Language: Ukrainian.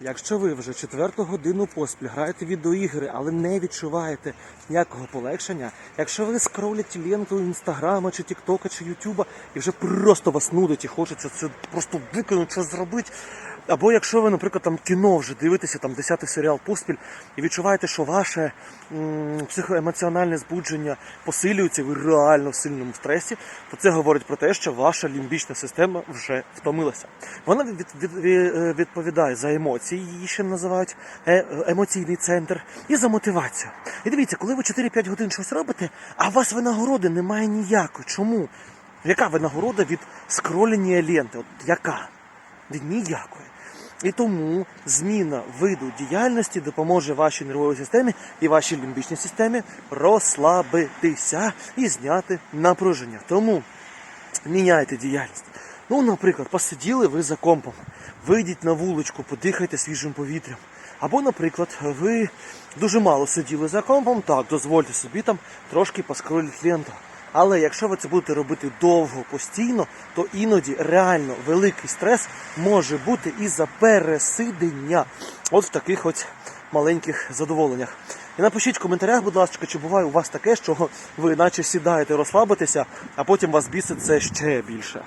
Якщо ви вже четверту годину поспіль граєте відеоігри, але не відчуваєте ніякого полегшення, якщо ви скролите ленту інстаграма чи тіктока чи ютуба і вже просто вас нудить і хочеться це просто викинути, щось зробити. Або якщо ви, наприклад, там кіно вже дивитеся, там 10 серіал поспіль, і відчуваєте, що ваше м, психоемоціональне збудження посилюється, ви реально в сильному стресі, то це говорить про те, що ваша лімбічна система вже втомилася. Вона від, від, від- е, відповідає за емоції, її ще називають е, емоційний центр, і за мотивацію. І дивіться, коли ви 4-5 годин щось робите, а у вас винагороди немає ніякої. Чому? Яка винагорода від скроління ленти? От яка? Від ніякої. І тому зміна виду діяльності допоможе вашій нервовій системі і вашій лімбічній системі розслабитися і зняти напруження. Тому міняйте діяльність. Ну, наприклад, посиділи ви за компом, вийдіть на вуличку, подихайте свіжим повітрям. Або, наприклад, ви дуже мало сиділи за компом, так, дозвольте собі там трошки поскролити ленту. Але якщо ви це будете робити довго, постійно, то іноді реально великий стрес може бути і за пересидення. От в таких от маленьких задоволеннях. І напишіть в коментарях, будь ласка, чи буває у вас таке, що ви наче сідаєте розслабитися, а потім вас бісить це ще більше.